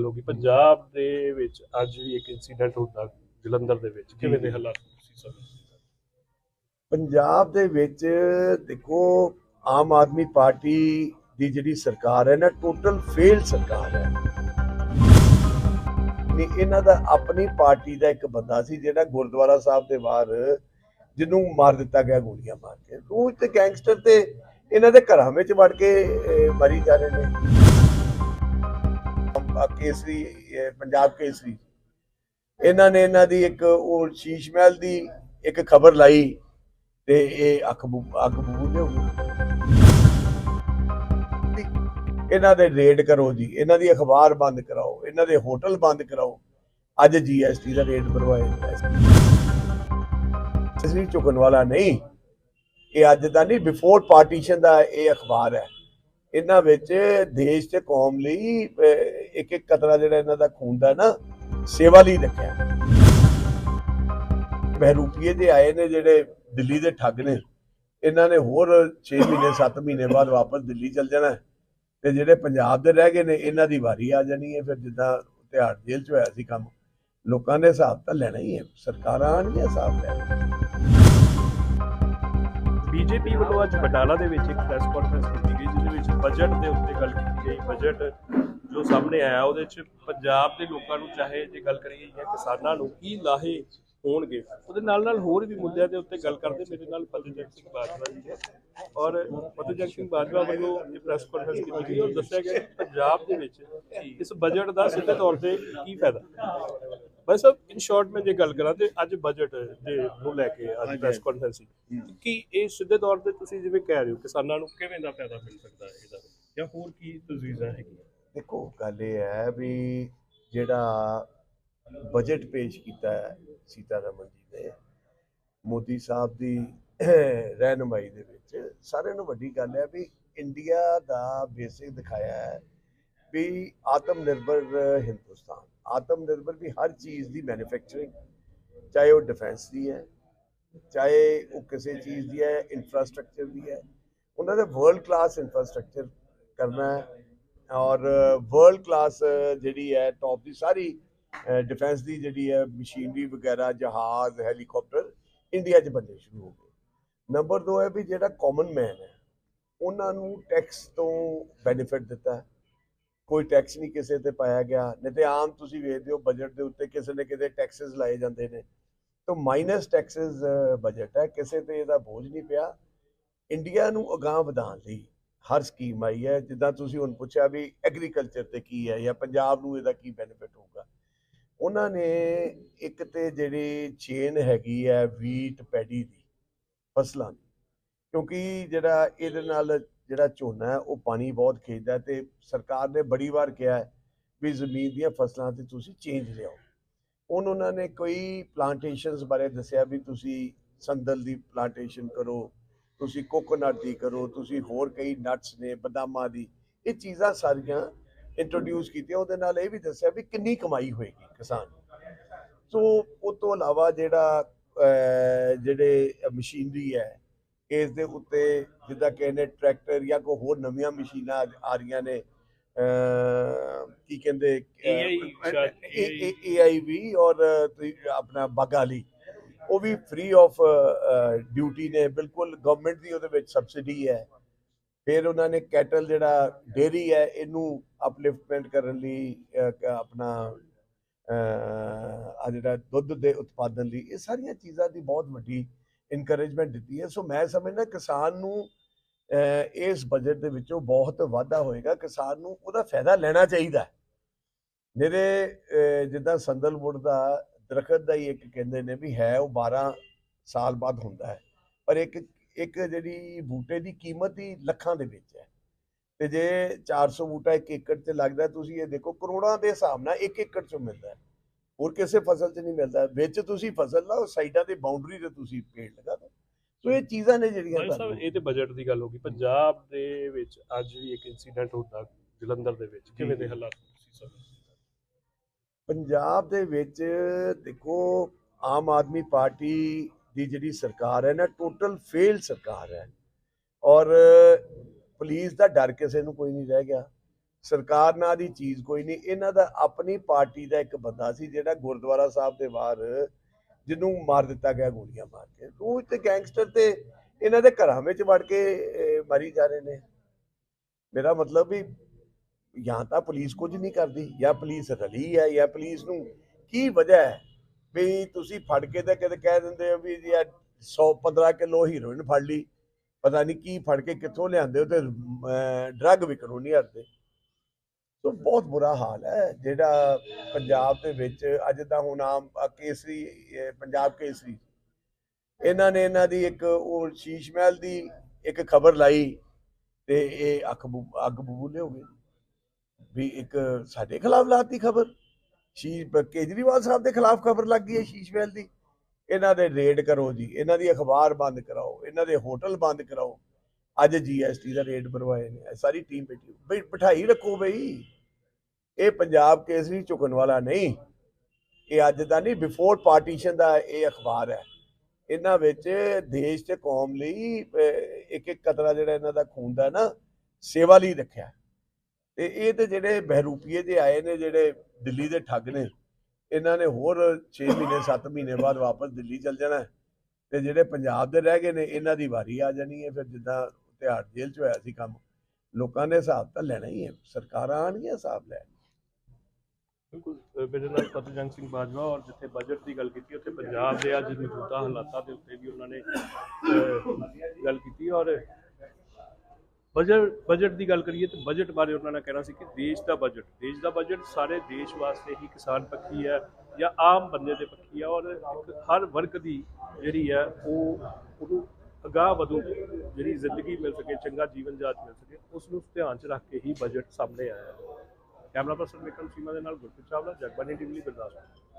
ਲੋਕੀ ਪੰਜਾਬ ਦੇ ਵਿੱਚ ਅੱਜ ਵੀ ਇੱਕ ਇਨਸੀਡੈਂਟ ਹੁੰਦਾ ਜਲੰਧਰ ਦੇ ਵਿੱਚ। ਕਿਵੇਂ ਦੇ ਹਾਲਾਤ ਤੁਸੀਂ ਸਮਝਦੇ ਪੰਜਾਬ ਦੇ ਵਿੱਚ ਦੇਖੋ ਆਮ ਆਦਮੀ ਪਾਰਟੀ ਦੀ ਜਿਹੜੀ ਸਰਕਾਰ ਹੈ ਨਾ ਟੋਟਲ ਫੇਲ ਸਰਕਾਰ ਹੈ। ਨਹੀਂ ਇਹਨਾਂ ਦਾ ਆਪਣੀ ਪਾਰਟੀ ਦਾ ਇੱਕ ਬੰਦਾ ਸੀ ਜਿਹੜਾ ਗੁਰਦੁਆਰਾ ਸਾਹਿਬ ਦੇ ਬਾਹਰ ਜਿਹਨੂੰ ਮਾਰ ਦਿੱਤਾ ਗਿਆ ਗੋਲੀਆਂ ਮਾਰ ਕੇ। ਰੋਜ਼ ਤੇ ਗੈਂਗਸਟਰ ਤੇ ਇਹਨਾਂ ਦੇ ਘਰਾਂ ਵਿੱਚ ਵੜ ਕੇ ਅਹ, ਮਰੀ ਜਾ ਰਹੇ ਨੇ। ਕੇਸਰੀ ਪੰਜਾਬ ਕੇਸਰੀ। ਇਹਨਾਂ ਨੇ ਇਹਨਾਂ ਦੀ ਇੱਕ ਉਹ ਸ਼ੀਸ਼ ਮਹਿਲ ਦੀ ਇੱਕ ਖਬਰ ਲਾਈ ਤੇ ਇਹ ਅੱਖ ਬੂ- ਬੂਝੇ ਇਹਨਾਂ ਦੇ ਰੇਡ ਕਰੋ ਜੀ, ਇਹਨਾਂ ਦੀ ਅਖਬਾਰ ਬੰਦ ਕਰਾਓ, ਇਹਨਾਂ ਦੇ ਹੋਟਲ ਬੰਦ ਕਰਾਓ। ਅੱਜ ਜੀਐਸਟੀ ਦਾ ਰੇਟ ਭਰਵਾਏ ਅਸੀਂ ਚੁੱਕਣ ਵਾਲਾ ਨਹੀਂ, ਇਹ ਅੱਜ ਦਾ ਨਹੀਂ ਬਿਫੋਰ ਪਾਰਟੀਸ਼ਨ ਦਾ ਇਹ ਅਖਬਾਰ ਹੈ। ਇਹਨਾਂ ਵਿੱਚ ਦੇਸ਼ ਤੇ ਕੌਮ ਲਈ ਇੱਕ ਇੱਕ ਕਤਰਾ ਜਿਹੜਾ ਇਹਨਾਂ ਦਾ ਖੂਨ ਦਾ ਨਾ ਸੇਵਾ ਲਈ ਰੱਖਿਆ। ਬਹਿਰੂਪੀਏ ਦੇ ਆਏ ਨੇ ਜਿਹੜੇ ਦਿੱਲੀ ਦੇ ਠੱਗ ਨੇ। ਇਹਨਾਂ ਨੇ ਹੋਰ 6 ਮਹੀਨੇ 7 ਮਹੀਨੇ ਬਾਅਦ ਵਾਪਸ ਦਿੱਲੀ ਚਲ ਜਾਣਾ ਤੇ ਜਿਹੜੇ ਪੰਜਾਬ ਦੇ ਰਹਿ ਗਏ ਨੇ, ਇਹਨਾਂ ਦੀ ਵਾਰੀ ਆ ਜਾਣੀ ਹੈ। ਫਿਰ ਜਿੱਦਾਂ ਤਿਹਾੜ ਜੇਲ੍ਹ ਚ ਹੋਇਆ ਸੀ ਕੰਮ, ਲੋਕਾਂ ਨੇ ਹਿਸਾਬ ਤਾਂ ਲੈਣਾ ਹੀ ਹੈ। ਸਰਕਾਰਾਂ ਨਹੀਂ ਹਿਸਾਬ ਲੈਣਾ ਬੀਜੇਪੀ ਵੱਲੋਂ ਅੱਜ ਬਟਾਲਾ ਦੇ ਵਿੱਚ ਇੱਕ ਪ੍ਰੈਸ ਕਾਨਫਰੰਸ ਕੀਤੀ ਗਈ, ਜਿਹਦੇ ਵਿੱਚ ਬਜਟ ਦੇ ਉੱਤੇ ਗੱਲ ਕੀਤੀ ਗਈ। ਬਜਟ ਜੋ ਸਾਹਮਣੇ ਆਇਆ ਉਹਦੇ ਵਿੱਚ ਪੰਜਾਬ ਦੇ ਲੋਕਾਂ ਨੂੰ ਚਾਹੇ ਜੇ ਗੱਲ ਕਰੀਏ ਜਾਂ ਕਿਸਾਨਾਂ ਨੂੰ ਕੀ ਲਾਹੇ ਹੋਣਗੇ ਉਹਦੇ ਨਾਲ ਨਾਲ ਹੋਰ ਵੀ ਮੁੱਦਿਆਂ ਦੇ ਉੱਤੇ ਗੱਲ ਕਰਦੇ ਮੇਰੇ ਨਾਲ ਫਤਿਹਜਗਤ ਸਿੰਘ ਬਾਜਵਾ ਜੀ ਔਰ ਫਤਿਹਜਗਤ ਸਿੰਘ ਬਾਜਵਾ ਵੱਲੋਂ ਇਹ ਪ੍ਰੈਸ ਕਾਨਫਰੰਸ ਕੀਤੀ ਗਈ ਔਰ ਦੱਸਿਆ ਗਿਆ ਪੰਜਾਬ ਦੇ ਵਿੱਚ ਇਸ ਬਜਟ ਦਾ ਸਿੱਧੇ ਤੌਰ ਤੇ ਕੀ ਫਾਇਦਾ? ਬਸ ਇਨ ਸ਼ਾਰਟ ਮੈਂ ਜੇ ਗੱਲ ਕਰਾਂ ਤੇ ਅੱਜ ਬਜਟ ਦੇ ਨੂੰ ਲੈ ਕੇ ਅੱਜ ਪ੍ਰੈਸ ਕਾਨਫਰੰਸ ਸੀ। ਕਿ ਇਹ ਸਿੱਧੇ ਤੌਰ ਤੇ ਤੁਸੀਂ ਜਿਵੇਂ ਕਹਿ ਰਹੇ ਹੋ ਕਿਸਾਨਾਂ ਨੂੰ ਕਿਵੇਂ ਦਾ ਫਾਇਦਾ ਮਿਲ ਸਕਦਾ ਹੈ ਇਹਦਾ? ਜਾਂ ਹੋਰ ਕੀ ਤਜਵੀਜ਼ਾਂ ਹੈਗੀਆਂ? ਦੇਖੋ, ਗੱਲ ਇਹ ਹੈ ਵੀ ਜਿਹੜਾ ਬਜਟ ਪੇਸ਼ ਕੀਤਾ ਹੈ ਸੀਤਾਰਮਨ ਜੀ ਨੇ, ਮੋਦੀ ਸਾਹਿਬ ਦੀ ਰਹਿਨੁਮਾਈ ਦੇ ਵਿੱਚ, ਸਾਰਿਆਂ ਨੂੰ ਵੱਡੀ ਗੱਲ ਹੈ ਵੀ ਇੰਡੀਆ ਦਾ ਬੇਸਿਕ ਦਿਖਾਇਆ ਹੈ ਵੀ ਆਤਮ ਨਿਰਭਰ ਹਿੰਦੁਸਤਾਨ ਆਤਮ ਨਿਰਭਰ ਵੀ ਹਰ ਚੀਜ਼ ਦੀ ਮੈਨੂਫੈਕਚਰਿੰਗ ਚਾਹੇ ਉਹ ਡਿਫੈਂਸ ਦੀ ਹੈ, ਚਾਹੇ ਉਹ ਕਿਸੇ ਚੀਜ਼ ਦੀ ਹੈ ਇਨਫਰਾਸਟ੍ਰਕਚਰ ਦੀ ਹੈ, ਉਹਨਾਂ ਦਾ ਵਰਲਡ ਕਲਾਸ ਇਨਫਰਾਸਟ੍ਰਕਚਰ ਕਰਨਾ ਹੈ। ਔਰ ਵਰਲਡ ਕਲਾਸ ਜਿਹੜੀ ਹੈ ਟੌਪ ਦੀ ਸਾਰੀ ਡਿਫੈਂਸ ਦੀ ਜਿਹੜੀ ਹੈ ਮਸ਼ੀਨਰੀ ਵਗੈਰਾ, ਜਹਾਜ਼ ਹੈਲੀਕਾਪਟਰ ਇੰਡੀਆ 'ਚ ਬਣਨੇ ਸ਼ੁਰੂ ਹੋ ਗਏ। ਨੰਬਰ 2 ਹੈ ਵੀ ਜਿਹੜਾ ਕਾਮਨ ਮੈਨ ਹੈ, ਉਹਨਾਂ ਨੂੰ ਟੈਕਸ ਤੋਂ ਬੈਨੀਫਿਟ ਦਿੱਤਾ ਕੋਈ ਟੈਕਸ ਨਹੀਂ ਕਿਸੇ ਤੇ ਪਾਇਆ ਗਿਆ, ਨਹੀਂ ਤੇ ਆਮ ਤੁਸੀਂ ਵੇਖਦੇ ਹੋ ਬਜਟ ਦੇ ਉੱਤੇ ਕਿਸੇ ਨੇ ਕਿਤੇ ਟੈਕਸਸ ਲਾਏ ਜਾਂਦੇ ਨੇ। ਤਾਂ ਮਾਈਨਸ ਟੈਕਸਸ ਬਜਟ ਹੈ, ਕਿਸੇ ਤੇ ਇਹਦਾ ਬੋਝ ਨਹੀਂ ਪਿਆ। ਇੰਡੀਆ ਨੂੰ ਅਗਾਹ ਵਧਾਉਣ ਲਈ ਹਰ ਸਕੀਮ ਆਈ ਹੈ, ਜਿੱਦਾਂ ਤੁਸੀਂ ਹੁਣ ਪੁੱਛਿਆ ਵੀ ਐਗਰੀਕਲਚਰ ਤੇ ਕੀ ਹੈ ਜਾਂ ਪੰਜਾਬ ਨੂੰ ਇਹਦਾ ਕੀ ਬੈਨੀਫਿਟ ਹੋਊਗਾ। ਉਹਨਾਂ ਨੇ ਇੱਕ ਤੇ ਜਿਹੜੀ ਚੇਨ ਹੈਗੀ ਹੈ ਵੀਟ ਪੈਡੀ ਦੀ, ਫਸਲਾਂ ਦੀ, ਕਿਉਂਕਿ ਜਿਹੜਾ ਇਹਦੇ ਨਾਲ ਜਿਹੜਾ ਝੋਨਾ ਉਹ ਪਾਣੀ ਬਹੁਤ ਖਿੱਚਦਾ ਹੈ ਤੇ ਸਰਕਾਰ ਨੇ ਬੜੀ ਵਾਰ ਕਿਹਾ ਹੈ ਵੀ ਜ਼ਮੀਨ ਦੀਆਂ ਫਸਲਾਂ ਤੇ ਤੁਸੀਂ ਚੇਂਜ ਲਿਆਓ। ਹੁਣ ਉਹਨਾਂ ਨੇ ਕੋਈ ਪਲਾਂਟੇਸ਼ਨਸ ਬਾਰੇ ਦੱਸਿਆ ਵੀ ਤੁਸੀਂ ਸੰਦਲ ਦੀ ਪਲਾਂਟੇਸ਼ਨ ਕਰੋ ਤੁਸੀਂ ਕੋਕੋਨਟ ਦੀ ਕਰੋ ਤੁਸੀਂ ਹੋਰ ਕਈ ਨਟਸ ਨੇ ਬਦਾਮਾਂ ਦੀ ਇਹ ਚੀਜ਼ਾਂ ਸਾਰੀਆਂ ਇੰਟਰੋਡਿਊਸ ਕੀਤੀਆਂ ਉਹਦੇ ਨਾਲ ਇਹ ਵੀ ਦੱਸਿਆ ਵੀ ਕਿੰਨੀ ਕਮਾਈ ਹੋਏਗੀ ਕਿਸਾਨ। ਸੋ ਉਸ ਤੋਂ ਇਲਾਵਾ ਜਿਹੜਾ ਜਿਹੜੇ ਮਸ਼ੀਨਰੀ ਹੈ ਇਸ ਦੇ ਉੱਤੇ ਜਿੱਦਾਂ ਕਿ ਨੇ ਟਰੈਕਟਰ ਜਾਂ ਕੋਈ ਹੋਰ ਨਵੀਆਂ ਮਸ਼ੀਨਾਂ ਆ- ਰਹੀਆਂ ਨੇ ਕੀ ਕਹਿੰਦੇ ਏਆਈ ਵੀ ਔਰ ਆਪਣਾ ਬਾਗਾਲੀ ਉਹ ਵੀ ਫ੍ਰੀ ਆਫ ਡਿਊਟੀ ਨੇ ਬਿਲਕੁਲ ਗਵਰਨਮੈਂਟ ਦੀ ਉਹਦੇ ਵਿੱਚ ਸਬਸਿਡੀ ਹੈ। ਫਿਰ ਉਹਨਾਂ ਨੇ ਕੈਟਲ ਜਿਹੜਾ ਡੇਰੀ ਹੈ ਇਹਨੂੰ ਅਪਲਿਫਟਮੈਂਟ ਕਰਨ ਲਈ ਆਪਣਾ ਆ ਜਿਹੜਾ ਦੁੱਧ ਦੇ ਉਤਪਾਦਨ ਲਈ ਇਹ ਸਾਰੀਆਂ ਚੀਜ਼ਾਂ ਦੀ ਬਹੁਤ ਵੱਡੀ ਇਨਕਰੇਜਮੈਂਟ ਦਿੱਤੀ ਹੈ। ਸੋ ਮੈਂ ਸਮਝਦਾ ਕਿਸਾਨ ਨੂੰ ਇਸ ਬਜਟ ਦੇ ਵਿੱਚੋਂ ਬਹੁਤ ਵਾਧਾ ਹੋਏਗਾ। ਕਿਸਾਨ ਨੂੰ ਉਹਦਾ ਫਾਇਦਾ ਲੈਣਾ ਚਾਹੀਦਾ ਮੇਰੇ ਜਿੱਦਾਂ ਸੰਦਲਵੁੱਡ ਦਾ ਦਰਖਤ ਦਾ ਹੀ ਇੱਕ ਕਹਿੰਦੇ ਨੇ ਵੀ ਹੈ ਉਹ 12 ਸਾਲ ਬਾਅਦ ਹੁੰਦਾ ਹੈ। ਪਰ ਇੱਕ ਇੱਕ ਜਿਹੜੀ ਬੂਟੇ ਦੀ ਕੀਮਤ ਹੀ ਲੱਖਾਂ ਦੇ ਵਿੱਚ ਹੈ। ਤੇ ਜੇ 400 ਬੂਟਾ ਇੱਕ ਏਕੜ ਤੇ ਲੱਗਦਾ ਤੁਸੀਂ ਇਹ ਦੇਖੋ ਕਰੋੜਾਂ ਦੇ ਹਿਸਾਬ ਨਾਲ ਇੱਕ ਏਕੜ ਚੋਂ ਮਿਲਦਾ ਹੈ। ਹੋਰ ਕਿਸੇ ਫਸਲ 'ਚ ਨਹੀਂ ਮਿਲਦਾ। ਵਿੱਚ ਤੁਸੀਂ ਫਸਲ ਲਾਓ ਸਾਈਡਾਂ ਤੇ ਬਾਉਂਡਰੀ ਤੇ ਤੁਸੀਂ ਪੇੜ ਲਗਾ ਦਿਓ। ਸੋ ਇਹ ਚੀਜ਼ਾਂ ਨੇ ਜਿਹੜੀਆਂ ਭਾਈ ਸਾਹਿਬ ਇਹ ਤੇ ਬਜਟ ਦੀ ਗੱਲ ਹੋ ਗਈ। ਪੰਜਾਬ ਦੇ ਵਿੱਚ ਅੱਜ ਵੀ ਇੱਕ ਇਨਸੀਡੈਂਟ ਹੁੰਦਾ ਜਲੰਧਰ ਦੇ ਵਿੱਚ। ਕਿਵੇਂ ਦੇ ਹਾਲਾਤ ਤੁਸੀਂ ਸਮਝਦੇ ਪੰਜਾਬ ਦੇ ਵਿੱਚ ਦੇਖੋ ਆਮ ਆਦਮੀ ਪਾਰਟੀ ਦੀ ਜਿਹੜੀ ਸਰਕਾਰ ਹੈ ਨਾ ਟੋਟਲ ਫੇਲ ਸਰਕਾਰ ਹੈ। ਔਰ ਪੁਲਿਸ ਦਾ ਡਰ ਕਿਸੇ ਨੂੰ ਕੋਈ ਨਹੀਂ ਰਹਿ ਗਿਆ। ਸਰਕਾਰ ਨਾਂ ਦੀ ਚੀਜ਼ ਕੋਈ ਨਹੀਂ। ਇਹਨਾਂ ਦਾ ਆਪਣੀ ਪਾਰਟੀ ਦਾ ਇੱਕ ਬੰਦਾ ਸੀ ਜਿਹੜਾ ਗੁਰਦੁਆਰਾ ਸਾਹਿਬ ਦੇ ਬਾਹਰ ਜਿਹਨੂੰ ਮਾਰ ਦਿੱਤਾ ਗਿਆ ਗੋਲੀਆਂ ਮਾਰ ਕੇ। ਉਹ ਤੇ ਗੈਂਗਸਟਰ ਤੇ ਇਹਨਾਂ ਦੇ ਘਰਾਂ ਵਿੱਚ ਵੜ ਕੇ ਅਹ, ਮਾਰੀ ਜਾ ਰਹੇ ਨੇ। ਮੇਰਾ ਮਤਲਬ ਵੀ ਜਾਂ ਤਾਂ ਪੁਲਿਸ ਕੁਝ ਨਹੀਂ ਕਰਦੀ, ਜਾਂ ਪੁਲਿਸ ਰਲੀ ਹੈ, ਜਾਂ ਪੁਲਿਸ ਨੂੰ ਕੀ ਵਜ੍ਹਾ ਹੈ? ਵੀ ਤੁਸੀਂ ਫੜ ਕੇ ਤਾਂ ਕਦੇ ਕਹਿ ਦਿੰਦੇ ਹੋ ਵੀ ਜੀ 100 15 ਕਿਲੋ ਹੀਰੋਇਨ ਫੜ ਲਈ। ਪਤਾ ਨਹੀਂ ਕੀ ਫੜ ਕੇ ਕਿੱਥੋਂ ਲਿਆਂਦੇ ਹੋ ਤੇ ਡਰੱਗ ਵਿਕਣੋਂ ਨਹੀਂ ਹਟਦੇ। ਸੋ ਬਹੁਤ ਬੁਰਾ ਹਾਲ ਹੈ, ਜਿਹੜਾ ਪੰਜਾਬ ਦੇ ਵਿੱਚ ਅੱਜ ਦਾ ਹੁਣ ਆਮ ਕੇਸਰੀ ਪੰਜਾਬ ਕੇਸਰੀ। ਇਹਨਾਂ ਨੇ ਇਹਨਾਂ ਦੀ ਇੱਕ ਉਹ ਸ਼ੀਸ਼ ਮਹਿਲ ਦੀ ਇੱਕ ਖਬਰ ਲਾਈ ਤੇ ਇਹ ਅੱਖ ਅੱਗ ਬਬੂਲੇ ਹੋ ਗਏ ਵੀ ਇੱਕ ਸਾਡੇ ਖਿਲਾਫ ਲਾਤੀ ਖਬਰ। ਸ਼ੀਸ਼ ਕੇਜਰੀਵਾਲ ਸਾਹਿਬ ਦੇ ਖਿਲਾਫ ਖਬਰ ਲੱਗ ਗਈ ਹੈ ਸ਼ੀਸ਼ ਦੀ। ਇਹਨਾਂ ਦੇ ਰੇਡ ਕਰੋ ਜੀ, ਇਹਨਾਂ ਦੀ ਅਖਬਾਰ ਬੰਦ ਕਰਾਓ, ਇਹਨਾਂ ਦੇ ਹੋਟਲ ਬੰਦ ਕਰਾਓ। ਅੱਜ ਜੀਐਸਟੀ ਦਾ ਰੇਡ ਭਰਵਾਏ ਨੇ ਸਾਰੀ ਟੀਮ ਬੈਠੀ ਬਈ ਬਿਠਾਈ ਰੱਖੋ ਬਈ। ਇਹ ਪੰਜਾਬ ਕੇਸ ਕੇਸਰੀ ਝੁਕਣ ਵਾਲਾ ਨਹੀਂ। ਇਹ ਅੱਜ ਦਾ ਨਹੀਂ ਬਿਫੋਰ ਪਾਰਟੀਸ਼ਨ ਦਾ ਇਹ ਅਖਬਾਰ ਹੈ। ਇਹਨਾਂ ਵਿੱਚ ਦੇਸ਼ ਤੇ ਕੌਮ ਲਈ ਇੱਕ ਇੱਕ ਕਤਰਾ ਜਿਹੜਾ ਇਹਨਾਂ ਦਾ ਖੂਨ ਦਾ ਨਾ, ਸੇਵਾ ਲਈ ਰੱਖਿਆ। ਤੇ ਇਹ ਤੇ ਜਿਹੜੇ ਬਹਿਰੂਪੀਏ ਜੇ ਆਏ ਨੇ ਜਿਹੜੇ ਦਿੱਲੀ ਦੇ ਠੱਗ ਨੇ, ਇਹਨਾਂ ਨੇ ਹੋਰ 6 ਮਹੀਨੇ 7 ਮਹੀਨੇ ਬਾਅਦ ਵਾਪਸ ਦਿੱਲੀ ਚਲ ਜਾਣਾ ਤੇ ਜਿਹੜੇ ਪੰਜਾਬ ਦੇ ਰਹਿ ਗਏ ਨੇ, ਇਹਨਾਂ ਦੀ ਵਾਰੀ ਆ ਜਾਣੀ ਹੈ, ਫਿਰ ਜਿੱਦਾਂ ਤਿਹਾੜ ਜੇਲ੍ਹ 'ਚ ਹੋਇਆ ਸੀ ਕੰਮ, ਲੋਕਾਂ ਨੇ ਹਿਸਾਬ ਤਾਂ ਲੈਣਾ ਹੀ ਹੈ, ਸਰਕਾਰਾਂ ਆਣਗੀਆਂ ਹਿਸਾਬ ਲੈ ਬਿਲਕੁਲ ਮੇਰੇ ਨਾਲ ਫਤਿਹਜੰਗ ਸਿੰਘ ਬਾਜਵਾ ਔਰ ਜਿੱਥੇ ਬਜਟ ਦੀ ਗੱਲ ਕੀਤੀ, ਉੱਥੇ ਪੰਜਾਬ ਦੇ ਅੱਜ ਮੌਜੂਦਾ ਹਾਲਾਤਾਂ ਦੇ ਉੱਤੇ ਵੀ ਉਹਨਾਂ ਨੇ ਗੱਲ ਕੀਤੀ ਔਰ ਬਜਟ ਬਜਟ ਦੀ ਗੱਲ ਕਰੀਏ ਤਾਂ ਬਜਟ ਬਾਰੇ ਉਹਨਾਂ ਨੇ ਕਹਿਣਾ ਸੀ ਕਿ ਦੇਸ਼ ਦਾ ਬਜਟ, ਦੇਸ਼ ਦਾ ਬਜਟ ਸਾਰੇ ਦੇਸ਼ ਵਾਸਤੇ ਹੀ ਕਿਸਾਨ ਪੱਖੀ ਹੈ ਜਾਂ ਆਮ ਬੰਦੇ ਦੇ ਪੱਖੀ ਹੈ ਔਰ ਇੱਕ ਹਰ ਵਰਗ ਦੀ ਜਿਹੜੀ ਹੈ ਉਹ, ਉਹਨੂੰ ਅਗਾਹ ਵਧੂ ਜਿਹੜੀ ਜ਼ਿੰਦਗੀ ਮਿਲ ਸਕੇ, ਚੰਗਾ ਜੀਵਨ ਜਾਚ ਮਿਲ ਸਕੇ, ਉਸ ਨੂੰ ਧਿਆਨ 'ਚ ਰੱਖ ਕੇ ਹੀ ਬਜਟ ਸਾਹਮਣੇ ਆਇਆ ਹੈ। ਕੈਮਰਾ ਪਰਸਨ ਵਿਕਰਮ ਸੀਮਾ ਦੇ ਨਾਲ ਗੁਰਪ੍ਰੀਤ ਚਾਵਲਾ ਜਗਬਾਨੀ ਟੀਵੀ ਲਈ ਗੁਰਦਾਸਪੁਰ।